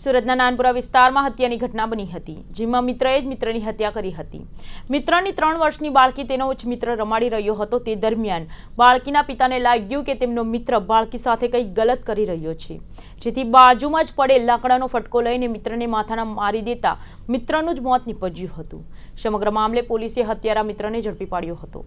સુરતના નાનપુરા વિસ્તારમાં હત્યાની ઘટના બની હતી, જેમાં મિત્રએ જ મિત્રની હત્યા કરી હતી. મિત્રની ત્રણ વર્ષની બાળકી તેનો જ મિત્ર રમાડી રહ્યો હતો તે દરમિયાન. બાળકીના પિતાને લાગ્યું કે તેમનો મિત્ર બાળકી સાથે કંઈક ગલત કરી રહ્યો છે. જેથી બાજુમાં જ પડેલ લાકડાનો ફટકો લઈને મિત્રને માથાના મારી દેતા મિત્રનું જ મોત નીપજ્યું હતું. સમગ્ર મામલે પોલીસે હત્યારા મિત્રને ઝડપી પાડ્યો હતો.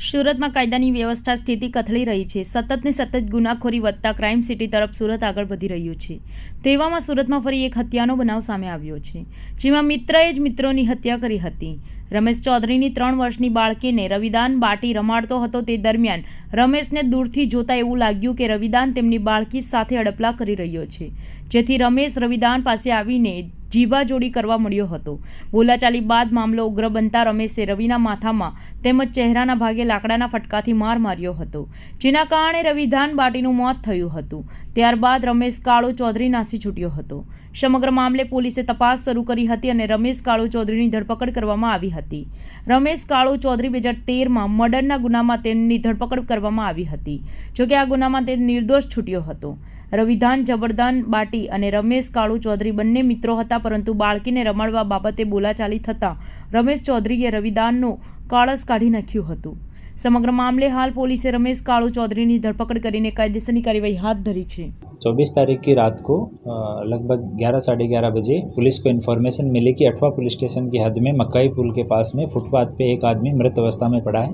સુરતમાં કાયદાની વ્યવસ્થા સ્થિતિ કથળી રહી છે. સતત ને સતત ગુનાખોરી વધતા ક્રાઇમ સિટી તરફ સુરત આગળ વધી રહ્યું છે. તેવામાં સુરતમાં ફરી એક હત્યાનો બનાવ સામે આવ્યો છે. જેમાં મિત્રએ જ મિત્રોની હત્યા કરી હતી. રમેશ ચૌધરીની ત્રણ વર્ષની બાળકીને રવિદાન બાટી રમાડતો હતો તે દરમિયાન રમેશને દૂરથી જોતા એવું લાગ્યું કે રવિદાન તેમની બાળકી સાથે અડપલા કરી રહ્યો છે. જેથી રમેશ રવિદાન પાસે આવીને જીબાજોડી કરવા મળ્યો હતો. બોલાચાલી બાદ મામલો ઉગ્ર બનતા રમેશે રવિના માથામાં તેમજ ચહેરાના ભાગે લાકડાના ફટકાથી માર માર્યો હતો, જેના કારણે રવિધાન બાટીનું મોત થયું હતું. ત્યારબાદ રમેશ કાળુ ચૌધરી નાસી છૂટ્યો હતો. સમગ્ર મામલે પોલીસે તપાસ શરૂ કરી હતી અને રમેશ કાળુ ચૌધરીની ધરપકડ કરવામાં આવી હતી. રમેશ કાળુ ચૌધરી બે હજાર તેરમાં મર્ડરના ગુનામાં તેમની ધરપકડ કરવામાં આવી હતી, જોકે આ ગુનામાં તે નિર્દોષ છૂટ્યો હતો. રવિધાન જબરદાન બાટી અને રમેશ કાળુ ચૌધરી બંને મિત્રો હતા પરંતુ બાળકીને રમાડવા બાબતે બોલાચાલી થતાં રમેશ ચૌધરીએ રવિદાનનું કાળસ કાઢી નાખ્યું હતું સમગ્ર મામલે હાલ પોલીસે રમેશ કાળુ ચૌધરીની ધરપકડ કરીને કાયદેસરની કાર્યવાહી હાથ ધરી છે चौबीस तारीख की रात को अ, लगभग ग्यारह साढ़े ग्यारह बजे पुलिस को इन्फॉर्मेशन मिली कि अठवा पुलिस स्टेशन की हद में मक्काई पुल के पास में फुटपाथ पे एक आदमी मृत अवस्था में पड़ा है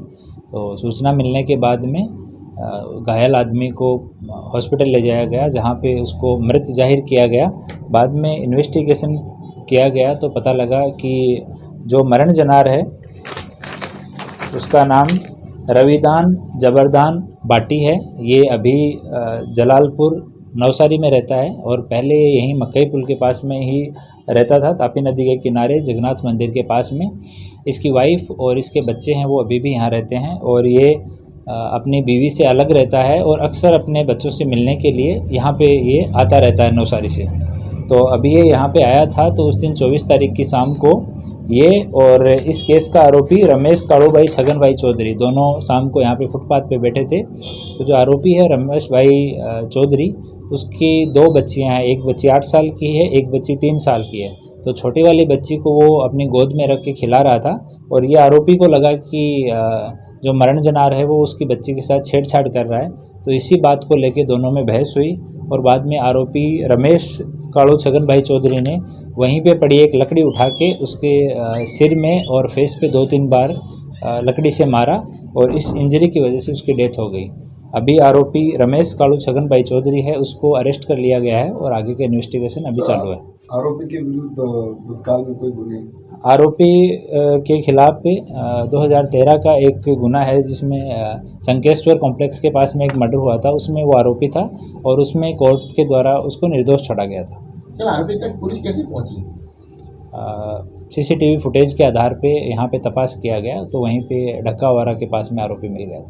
तो सूचना मिलने के बाद में अ, घायल आदमी को हॉस्पिटल ले जाया गया, जहाँ पे उसको मृत ज़ाहिर किया गया। बाद में इन्वेस्टिगेशन किया गया तो पता लगा कि जो मरण जनार है, उसका नाम रविदान जबरदान बाटी है। ये अभी जलालपुर नवसारी में रहता है और पहले यहीं मक्कई पुल के पास में ही रहता था, तापी नदी के किनारे, जगन्नाथ मंदिर के पास में। इसकी वाइफ और इसके बच्चे हैं, वो अभी भी यहाँ रहते हैं और ये अपनी बीवी से अलग रहता है और अक्सर अपने बच्चों से मिलने के लिए यहाँ पे ये आता रहता है नौसारी से। तो अभी ये यहाँ पे आया था तो उस दिन 24 तारीख की शाम को ये और इस केस का आरोपी रमेश काड़ूभाई छगन भाई चौधरी दोनों शाम को यहाँ पे फुटपाथ पे बैठे थे। तो जो आरोपी है रमेश भाई चौधरी, उसकी दो बच्चियाँ हैं, एक बच्ची आठ साल की है, एक बच्ची तीन साल की है। तो छोटी वाली बच्ची को वो अपनी गोद में रख के खिला रहा था और ये आरोपी को लगा कि जो मरण जनार है वो उसकी बच्ची के साथ छेड़छाड़ कर रहा है। तो इसी बात को लेकर दोनों में बहस हुई और बाद में आरोपी रमेश काड़ू छगन भाई चौधरी ने वहीं पे पड़ी एक लकड़ी उठा के उसके सिर में और फेस पे दो तीन बार लकड़ी से मारा और इस इंजरी की वजह से उसकी डेथ हो गई। अभी आरोपी रमेश कालू छगन भाई चौधरी है उसको अरेस्ट कर लिया गया है और आगे का इन्वेस्टिगेशन अभी चालू है। आरोपी के विरुद्ध भूतकाल में कोई गुने आरोपी के खिलाफ पे अ, 2013 का एक गुना है जिसमें संकेश्वर कॉम्प्लेक्स के पास में एक मर्डर हुआ था उसमें वो आरोपी था और उसमें कोर्ट के द्वारा उसको निर्दोष छोड़ा गया था। सर आरोपी तक पुलिस कैसे पहुँची? सीसीटीवी फुटेज के आधार पे यहाँ पे तपास किया गया तो वहीं पे ढक्का वारा के पास में आरोपी मिल गया था।